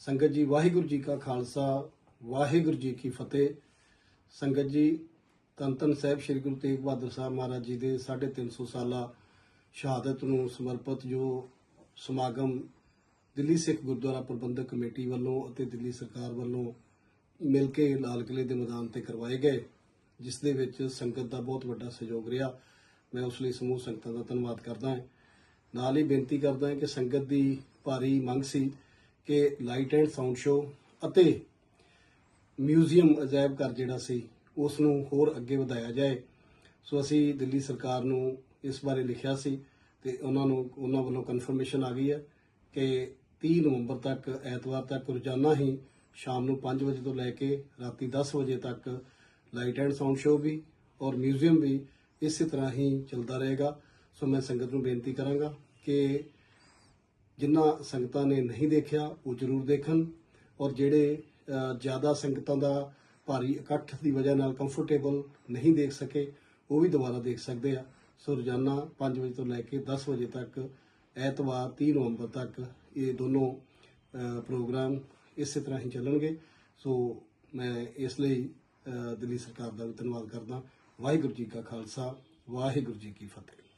ਸੰਗਤ ਜੀ, ਵਾਹਿਗੁਰੂ ਜੀ ਕਾ ਖਾਲਸਾ, ਵਾਹਿਗੁਰੂ ਜੀ ਕੀ ਫਤਿਹ। ਸੰਗਤ ਜੀ, ਧੰਨ ਧੰਨ ਸਾਹਿਬ ਸ੍ਰੀ ਗੁਰੂ ਤੇਗ ਬਹਾਦਰ ਸਾਹਿਬ ਮਹਾਰਾਜ ਜੀ ਦੇ 350 ਸਾਲਾ ਸ਼ਹਾਦਤ ਨੂੰ ਸਮਰਪਿਤ ਜੋ ਸਮਾਗਮ ਦਿੱਲੀ ਸਿੱਖ ਗੁਰਦੁਆਰਾ ਪ੍ਰਬੰਧਕ ਕਮੇਟੀ ਵੱਲੋਂ ਅਤੇ ਦਿੱਲੀ ਸਰਕਾਰ ਵੱਲੋਂ ਮਿਲ ਕੇ ਲਾਲ ਕਿਲੇ ਦੇ ਮੈਦਾਨ ਤੇ ਕਰਵਾਏ ਗਏ, ਜਿਸ ਦੇ ਵਿੱਚ ਸੰਗਤ ਦਾ ਬਹੁਤ ਵੱਡਾ ਸਹਿਯੋਗ ਰਿਹਾ। ਮੈਂ ਉਸ ਲਈ ਸਮੂਹ ਸੰਗਤਾਂ ਦਾ ਧੰਨਵਾਦ ਕਰਦਾ ਹਾਂ। ਨਾਲ ਹੀ ਬੇਨਤੀ ਕਰਦਾ ਹਾਂ ਕਿ ਸੰਗਤ ਦੀ ਭਾਰੀ ਮੰਗ ਸੀ ਕਿ ਲਾਈਟ ਐਂਡ ਸਾਊਂਡ ਸ਼ੋਅ ਅਤੇ ਮਿਊਜ਼ੀਅਮ ਅਜਾਇਬ ਘਰ ਜਿਹੜਾ ਸੀ, ਉਸ ਨੂੰ ਹੋਰ ਅੱਗੇ ਵਧਾਇਆ ਜਾਏ। ਸੋ ਅਸੀਂ ਦਿੱਲੀ ਸਰਕਾਰ ਨੂੰ ਇਸ ਬਾਰੇ ਲਿਖਿਆ ਸੀ ਤੇ ਉਹਨਾਂ ਨੂੰ, ਉਹਨਾਂ ਵੱਲੋਂ ਕਨਫਰਮੇਸ਼ਨ ਆ ਗਈ ਹੈ ਕਿ 30 ਨਵੰਬਰ ਤੱਕ, ਐਤਵਾਰ ਤੱਕ ਰੋਜ਼ਾਨਾ ਹੀ ਸ਼ਾਮ ਨੂੰ 5 ਵਜੇ ਤੋਂ ਲੈ ਕੇ ਰਾਤੀ 10 ਵਜੇ ਤੱਕ ਲਾਈਟ ਐਂਡ ਸਾਊਂਡ ਸ਼ੋਅ ਵੀ ਔਰ ਮਿਊਜ਼ੀਅਮ ਵੀ ਇਸੇ ਤਰ੍ਹਾਂ ਹੀ ਚੱਲਦਾ ਰਹੇਗਾ। ਸੋ ਮੈਂ ਸੰਗਤ ਨੂੰ ਬੇਨਤੀ ਕਰਾਂਗਾ ਕਿ ਜਿਨ੍ਹਾਂ ਸੰਗਤਾਂ ਨੇ ਨਹੀਂ ਦੇਖਿਆ, ਉਹ ਜ਼ਰੂਰ ਦੇਖਣ ਔਰ ਜਿਹੜੇ ਜ਼ਿਆਦਾ ਸੰਗਤਾਂ ਦਾ ਭਾਰੀ ਇਕੱਠ ਦੀ ਵਜ੍ਹਾ ਨਾਲ ਕੰਫਰਟੇਬਲ ਨਹੀਂ ਦੇਖ ਸਕੇ, ਉਹ ਵੀ ਦੁਬਾਰਾ ਦੇਖ ਸਕਦੇ ਆ। ਸੋ ਰੋਜ਼ਾਨਾ 5 ਵਜੇ ਤੋਂ ਲੈ ਕੇ 10 ਵਜੇ ਤੱਕ, ਐਤਵਾਰ 30 ਨਵੰਬਰ ਤੱਕ ਇਹ ਦੋਨੋਂ ਪ੍ਰੋਗਰਾਮ ਇਸੇ ਤਰ੍ਹਾਂ ਹੀ ਚੱਲਣਗੇ। ਸੋ ਮੈਂ ਇਸ ਲਈ ਦਿੱਲੀ ਸਰਕਾਰ ਦਾ ਵੀ ਧੰਨਵਾਦ ਕਰਦਾ। ਵਾਹਿਗੁਰੂ ਜੀ ਕਾ ਖਾਲਸਾ, ਵਾਹਿਗੁਰੂ ਜੀ ਕੀ ਫਤਿਹ।